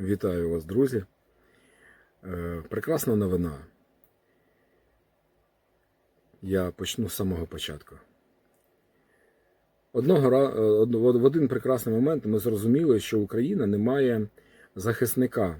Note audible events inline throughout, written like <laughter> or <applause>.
Вітаю вас, друзі. Е, Прекрасна новина. Я почну з самого початку. Одного е, в один прекрасний момент ми зрозуміли, що Україна не має захисника,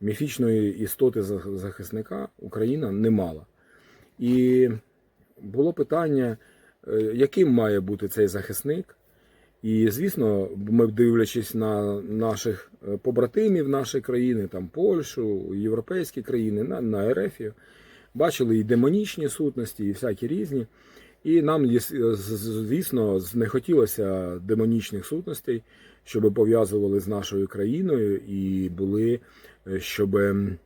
міфічної істоти захисника Україна не мала. І було питання, е, яким має бути цей захисник. І звісно, ми дивлячись на наших е, побратимів нашої країни, там Польщу, європейські країни, на, на Ерефію, бачили і демонічні сутності, і всякі різні. І нам, звісно, не хотілося демонічних сутностей, щоб пов'язували з нашою країною і були, е, щоб ем,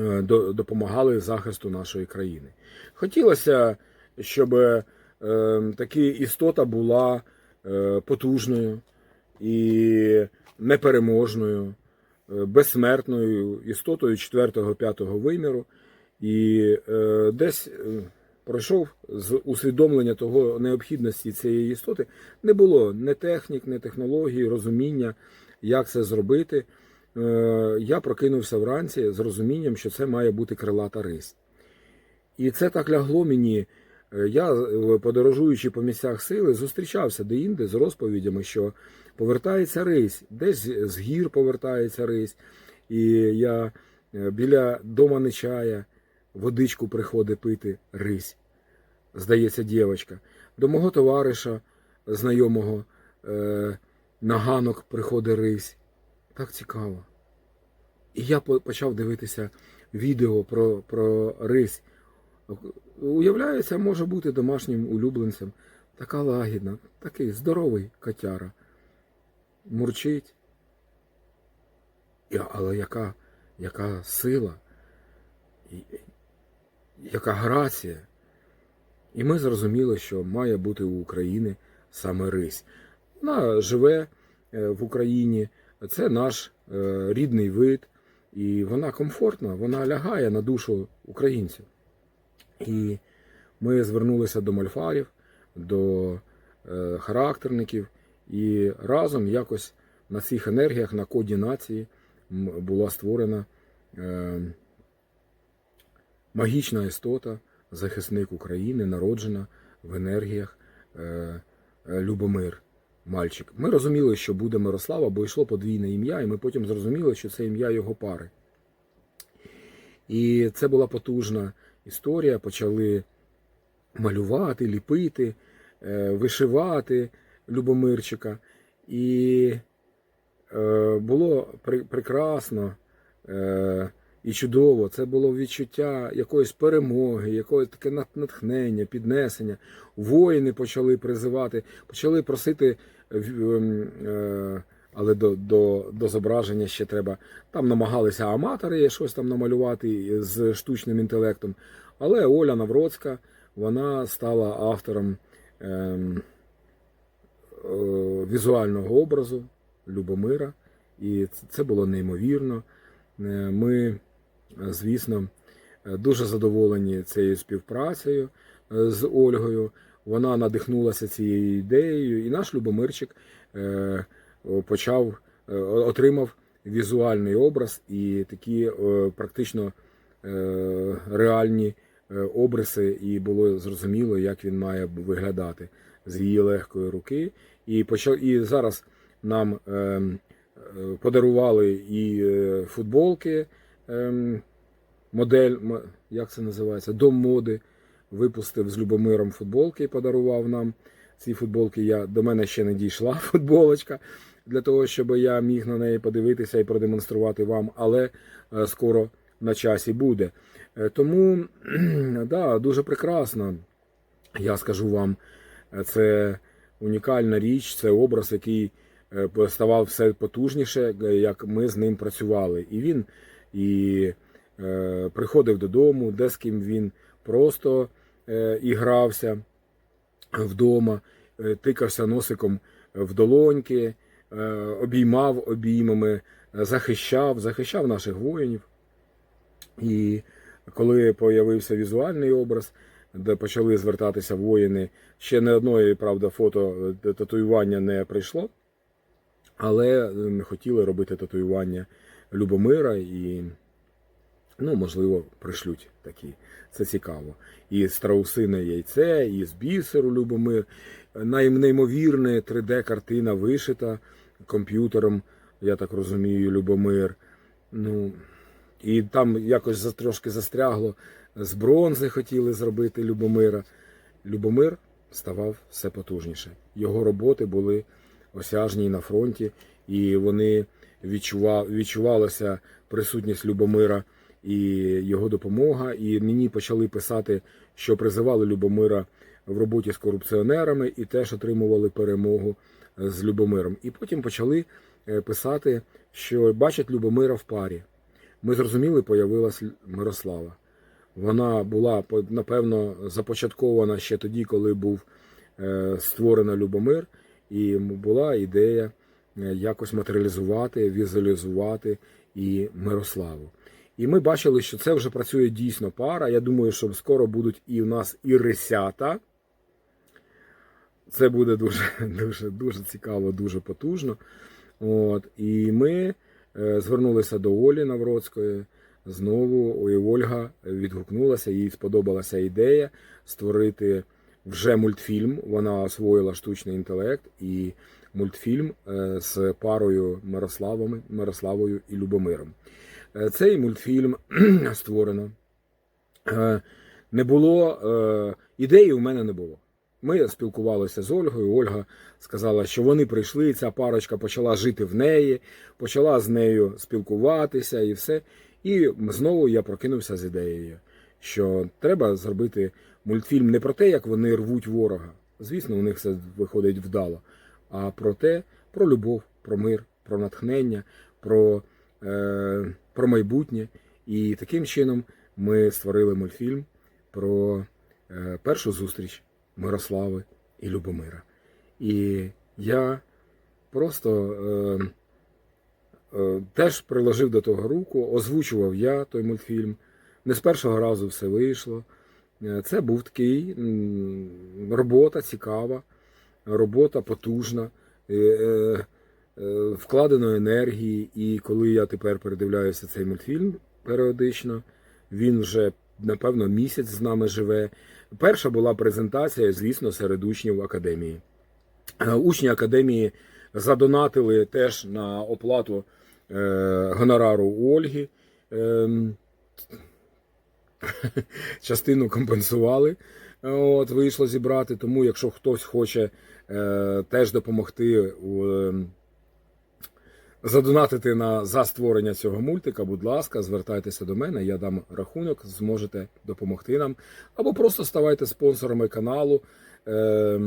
е, до- допомагали захисту нашої країни. Хотілося, щоб е, таки істота була потужною і непереможною, е, безсмертною істотою 4-5 виміру. І е, десь е, пройшов з усвідомлення того необхідності цієї істоти. Не було ні технік, ні технологій, розуміння, як це зробити. Е, Я прокинувся вранці з розумінням, що це має бути крилата рись. І це так лягло мені. Е, Я, е, подорожуючи по місцях сили, зустрічався деінде з розповідями, що повертається рись, десь з гір повертається рись. І я е, біля дома Нечая водичку приходить пити рись. Здається, дівчинка. До мого товариша, знайомого, на ганок приходить рись. Так цікаво. І я почав дивитися відео про, про рись. Уявляється, може бути домашнім улюбленцем. Така лагідна, такий здоровий котяра. Мурчить. Але яка, яка сила, яка грація. І ми зрозуміли, що має бути у України саме рись. Вона живе е, в Україні, це наш е, рідний вид, і вона комфортна, вона лягає на душу українців. І ми звернулися до мольфарів, до е, характерників, і разом якось на цих енергіях, на коді нації була створена е, магічна істота, захисник України, народжена в енергіях е, е, Любомир. Мальчик. Ми розуміли, що буде Мирослава, бо йшло подвійне ім'я, і ми потім зрозуміли, що це ім'я його пари. І це була потужна історія. Почали малювати, ліпити, е, вишивати Любомирчика. І е, було пр- прекрасно е, і чудово. Це було відчуття якоїсь перемоги, якогось таке натхнення, піднесення. Воїни почали призивати, почали просити, ем, але до, до, до зображення ще треба. Там намагалися аматори щось там намалювати з штучним інтелектом. Але Оля Навроцька вона стала автором ем, е, візуального образу Любомира, і це- було неймовірно. Е, Ми, е, звісно, е, дуже задоволені цією співпрацею е, з Ольгою. Вона надихнулася цією ідеєю, і наш Любомирчик е, почав е, отримав візуальний образ і такі е, практично е, реальні е, обриси, і було зрозуміло, як він має виглядати з її легкої руки. І почав і зараз нам е, е, подарували і е, футболки. е, Модель, як це називається? Дом моди. Випустив з Любомиром футболки і подарував нам. Ці футболки я до мене ще не дійшла <laughs> футболочка для того, щоб я міг на неї подивитися і продемонструвати вам, але е, скоро на часі буде. Е, Тому <clears throat> да, дуже прекрасно. Я скажу вам, е, це унікальна річ, це образ, який ставав все потужніше, як ми з ним працювали. І він і приходив додому, де з ким він просто е, ігрався вдома, е, тикався носиком в долоньки, е, обіймав обіймами, е, захищав, захищав наших воїнів. І коли появився візуальний образ, де почали звертатися воїни, ще не одної, правда, фото татуювання не прийшло. Але хотіли робити татуювання Любомира і, ну, можливо, пришлють такі. Це цікаво. І страусине яйце, і з бісеру Любомир. Най- Неймовірне 3D-картина вишита комп'ютером, я так розумію, Любомир. Ну, і там якось трошки застрягло. З бронзи хотіли зробити Любомира. Любомир ставав все потужніше. Його роботи були осяжні на фронті, і вони відчува... відчувалася присутність Любомира і його допомога. І мені почали писати, що призивали Любомира в роботі з корупціонерами і теж отримували перемогу з Любомиром. І потім почали е, писати, що бачать Любомира в парі. Ми зрозуміли, появилась Мирослава. Вона була напевно започаткована ще тоді, коли був е, створена Любомир, і була ідея е, якось матеріалізувати, візуалізувати і Мирославу. І ми бачили, що це вже працює дійсно пара. Я думаю, що скоро будуть і в нас і рисята. Це буде дуже, <laughs> дуже, дуже цікаво, дуже потужно. От, і ми е, звернулися до Олі Навроцької. Знову Ой, Ольга відгукнулася, їй сподобалася ідея створити вже мультфільм. Вона освоїла штучний інтелект і мультфільм е, з парою Мирославами, Мирославою і Любомиром. Е, Цей мультфільм <clears throat> створено. Е, Не було е, ідеї у мене не було. Ми спілкувалися з Ольгою. Ольга сказала, що вони прийшли, ця парочка почала жити в неї, почала з нею спілкуватися і все. І знову я прокинувся з ідеєю, що треба зробити мультфільм не про те, як вони рвуть ворога. Звісно, у них все виходить вдало, а про те, про любов, про мир, про натхнення, про, про майбутнє. І таким чином ми створили мультфільм про е, першу зустріч Мирослави і Любомира. І я просто е, е, теж приложив до того руку, озвучував я той мультфільм. Не з першого разу все вийшло. Е, Це був такий робота цікава, робота потужна, е, вкладено енергії. І коли я тепер передивляюся цей мультфільм періодично, він вже, напевно, місяць з нами живе. Перша була презентація, звісно, серед учнів академії. Е, Учні академії задонатили теж на оплату е, гонорару у Ольги. Ем, <laughs> Частину компенсували. От, вийшло зібрати. Тому, якщо хтось хоче е, теж допомогти у, ем, задонатити на за створення цього мультика, будь ласка, звертайтеся до мене, я дам рахунок, зможете допомогти нам. Або просто ставайте спонсорами каналу. Е,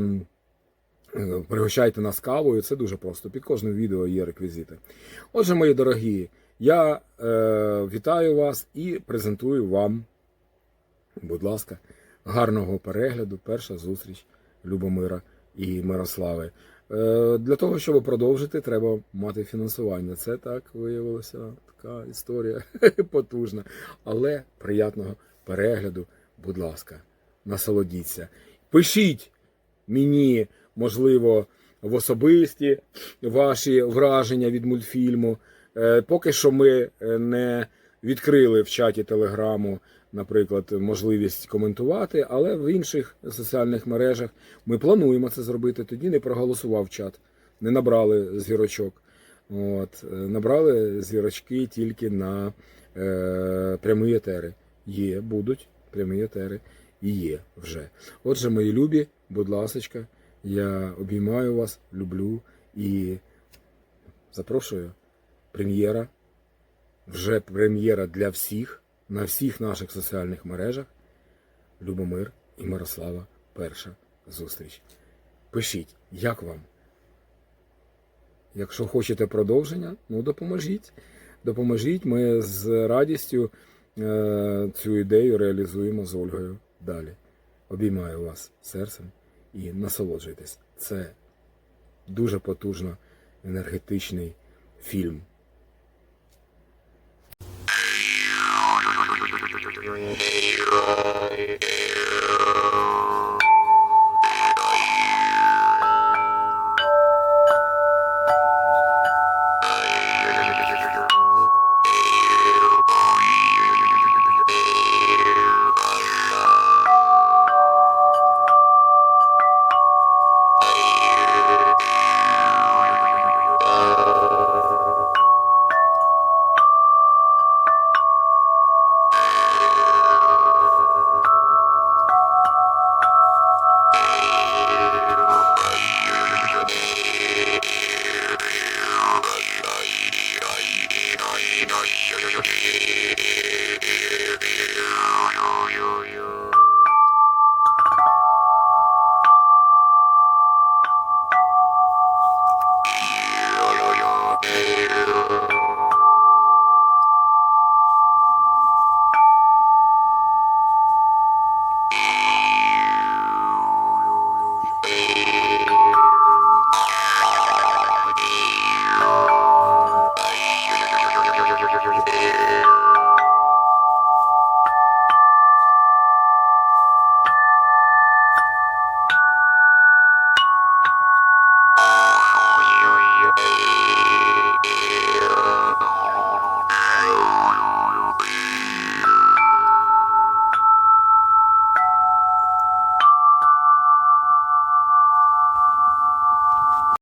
Пригощайте нас кавою, це дуже просто. Під кожним відео є реквізити. Отже, мої дорогі, я е, вітаю вас і презентую вам, будь ласка, гарного перегляду. Перша зустріч Любомира і Мирослави. Е, для того, щоб продовжити, треба мати фінансування. Це так виявилося така історія <laughs> потужна. Але приятного перегляду, будь ласка, насолодіться. Пишіть мені, можливо, в особисті ваші враження від мультфільму. Е, Поки що ми е, не відкрили в чаті Телеграму, наприклад, можливість коментувати, але в інших соціальних мережах ми плануємо це зробити. Тоді не проголосував чат, не набрали зірочок. От, е, набрали зірочки тільки на е, прямі етери. Є, будуть прямі етери і є вже. Отже, мої любі, будь ласочка, я обіймаю вас, люблю і запрошую. Прем'єра, вже прем'єра для всіх на всіх наших соціальних мережах. Любомир і Мирослава. Перша зустріч. Пишіть, як вам? Якщо хочете продовження, ну допоможіть. Допоможіть, ми з радістю е, цю ідею реалізуємо з Ольгою далі. Обіймаю вас серцем і насолоджуйтесь. Це дуже потужно енергетичний фільм. Destroy right.